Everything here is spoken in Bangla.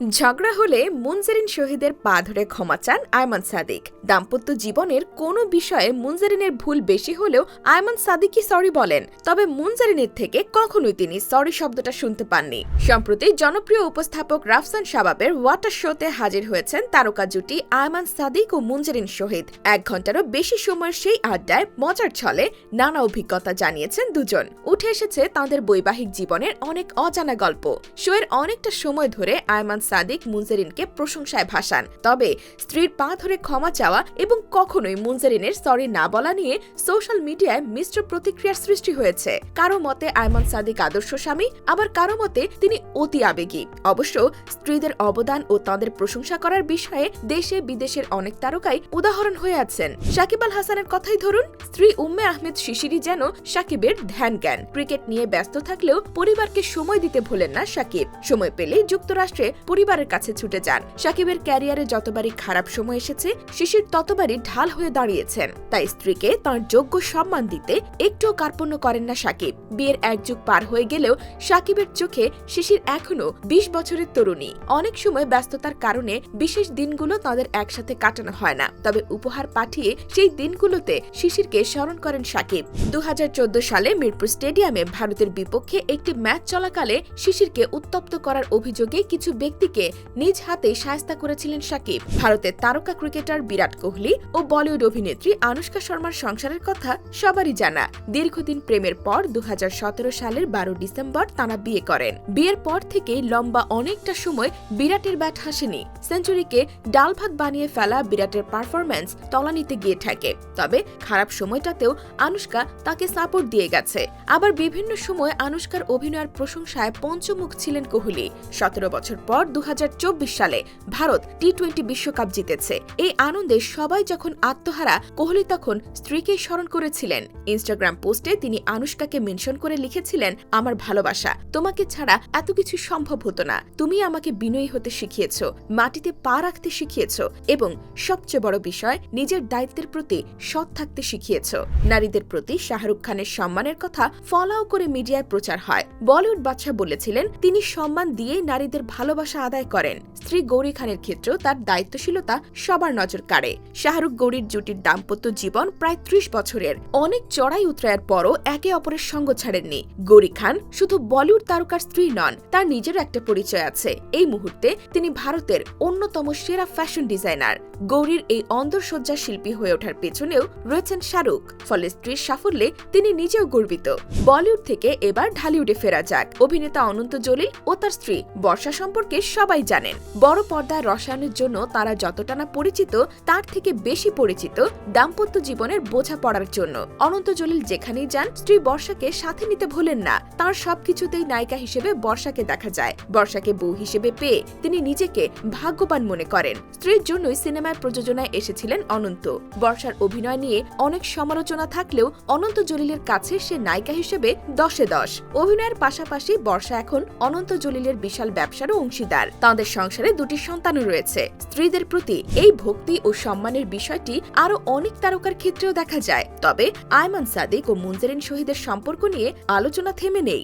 ঝগড়া হলে মুনজারিন শহীদের পা ধরে ক্ষমা চান আয়মান সাদিক। দাম্পত্য জীবনের কোনো বিষয়ে মুনজারিনের ভুল বেশি হলেও আয়মান সাদিকই সরি বলেন, তবে মুনজারিনের থেকে কখনোই তিনি সরি শব্দটা শুনতে পাননি। সম্প্রতি জনপ্রিয় উপস্থাপক রাফসান শাবাবের ওয়াটার শোতে হাজির হয়েছেন তারকা জুটি আয়মান সাদিক ও মুনজারিন শহীদ। এক ঘন্টারও বেশি সময়ের সেই আড্ডায় মজার ছলে নানা অভিজ্ঞতা জানিয়েছেন দুজন। উঠে এসেছে তাঁদের বৈবাহিক জীবনের অনেক অজানা গল্প। শোয়ের অনেকটা সময় ধরে আয়মান সাদিক মুনজারিনকে প্রশংসায় ভাসান। তবে স্ত্রীর পা ধরে ক্ষমা চাওয়া এবং কখনোই মুনজারিনের সরি না বলা নিয়ে সোশ্যাল মিডিয়ায় মিশ্র প্রতিক্রিয়ার সৃষ্টি হয়েছে। কারও মতে আয়মান সাদিক আদর্শ স্বামী, আবার কারও মতে তিনি অতি আবেগী। অবশ্য স্ত্রীদের অবদান ও তাদের প্রশংসা করার বিষয়ে দেশে বিদেশের অনেক তারকাই উদাহরণ হয়ে আছেন। সাকিব আল হাসানের কথাই ধরুন, স্ত্রী উম্মে আহমেদ শিশিরি যেন সাকিবের ধ্যান জ্ঞান। ক্রিকেট নিয়ে ব্যস্ত থাকলেও পরিবারকে সময় দিতে ভোলেন না সাকিব। সময় পেলেই যুক্তরাষ্ট্রে পরিবারের কাছে ছুটে যান। সাকিবের ক্যারিয়ারে যতবারই খারাপ সময় এসেছে, শিশির ততবারই ঢাল হয়ে দাঁড়িয়েছেন। তাই স্ত্রীকে তার যোগ্য সম্মান দিতে একটুও কার্পণ্য করেন না সাকিব। বিয়ের এক যুগ পার হয়ে গেলেও সাকিবের চোখে শিশির এখনও বিশ বছরের তরুণী। অনেক সময় ব্যস্ততার কারণে বিশেষ দিনগুলো তাদের একসাথে কাটানো হয় না। তবে উপহার পাঠিয়ে সেই দিনগুলোতে শিশিরকে স্মরণ করেন সাকিব। দু হাজার চোদ্দ সালে মিরপুর স্টেডিয়ামে ভারতের বিপক্ষে একটি ম্যাচ চলাকালে শিশিরকে উত্তপ্ত করার অভিযোগে কিছু ব্যক্তিকে নিজ হাতে সায়স্তা করেছিলেন সাকিব। ভারতের তারকা ক্রিকেটার বিরাট কোহলি ও বলিউড অভিনেত্রী আনুষ্কা শর্মার সংসারের কথা সবারই জানা। দীর্ঘদিন প্রেমের পর দু সালের বারো ডিসেম্বর তারা বিয়ে করেন। বিয়ের পর থেকে লম্বা অনেকটা সময় বিরাটের ব্যাট হাসেনি। সেঞ্চুরিকে ডাল ভাত বানিয়ে ফেলা বিরাটের পারফরম্যান্স তলানিতে গিয়ে থাকে তবে খারাপ সময়টাতেও আনুষ্কা তাকে সাপোর্ট দিয়ে গেছে। আবার বিভিন্ন সময় আনুষ্কার অভিনয়ের প্রশংসায় পঞ্চমুখ ছিলেন কোহলি। সতেরো বছর পর দু হাজার চব্বিশ সালে ভারত টি টোয়েন্টি বিশ্বকাপ জিতেছে। এই আনন্দে সবাই যখন আত্মহারা, কোহলি তখন স্ত্রীকে স্মরণ করেছিলেন। ইনস্টাগ্রাম পোস্টে তিনি আনুষ্কাকে মেনশন করে লিখেছিলেন, আমার ভালোবাসা, তোমাকে ছাড়া এত কিছু সম্ভব হতো না। তুমি আমাকে বিনয়ী হতে শিখিয়েছ, মাটিতে পা রাখতে শিখিয়েছ এবং সবচেয়ে বড় বিষয়, নিজের দায়িত্বের প্রতি সৎ থাকতে শিখিয়েছ। নারীদের প্রতি শাহরুখ খানের সম্মানের কথা ফলাও করে মিডিয়ায় প্রচার হয়। বলিউড বাদশাহ বলেছিলেন, তিনি সম্মান দিয়েই নারীদের ভালোবাসা আদায় করেন। স্ত্রী গৌরী খানের ক্ষেত্রেও তার দায়িত্বশীলতা সবার নজর কাড়ে। শাহরুখ গৌরীর জুটির দাম্পত্য জীবন প্রায় ত্রিশ বছরের। অনেক চড়াই উতরায়ের পরও একে অপরের সঙ্গ ছাড়েননি। গৌরী খান শুধু বলিউড তারকার স্ত্রী নন, তার নিজেরও একটা পরিচয় আছে। এই মুহূর্তে তিনি ভারতের অন্যতম সেরা ফ্যাশন ডিজাইনার। গৌরীর এই অন্দরসজ্জা শিল্পী হয়ে ওঠার পেছনেও রয়েছেন শাহরুখ, ফলে স্ত্রীর সাফল্যে তিনি নিজেও গর্বিত। বলিউড থেকে এবার ঢালিউডে ফেরা যাক। অভিনেতা অনন্ত জলিল ও তার স্ত্রী বর্ষা সম্পর্কে সবাই জানেন, বড় পর্দায় রসায়নের জন্য তারা যতটা না পরিচিত, তার থেকে বেশি পরিচিত দাম্পত্য জীবনের বোঝা পড়ার জন্য। অনন্ত জলিল যেখানেই যান, স্ত্রী বর্ষাকে সাথে নিতে ভোলেন না। তার সবকিছুতেই নায়িকা হিসেবে বর্ষাকে দেখা যায়। বর্ষাকে বউ হিসেবে পেয়ে তিনি নিজেকে ভাগ্যবান মনে করেন। স্ত্রীর জন্যই সিনেমায় প্রযোজনায় এসেছিলেন অনন্ত। বর্ষার অভিনয় নিয়ে অনেক সমালোচনা থাকলেও অনন্ত জলিলের কাছে সে নায়িকা হিসেবে দশে দশ। অভিনয়ের পাশাপাশি বর্ষা এখন অনন্ত জলিলের বিশাল ব্যবসারও অংশীদার। তাঁদের সংসারে দুটি সন্তানও রয়েছে। স্ত্রীদের প্রতি এই ভক্তি ও সম্মানের বিষয়টি আরও অনেক তারকার ক্ষেত্রেও দেখা যায়। তবে আয়মান সাদিক ও মুনজারিন শহীদের সম্পর্ক নিয়ে আলোচনা থেমে নেই।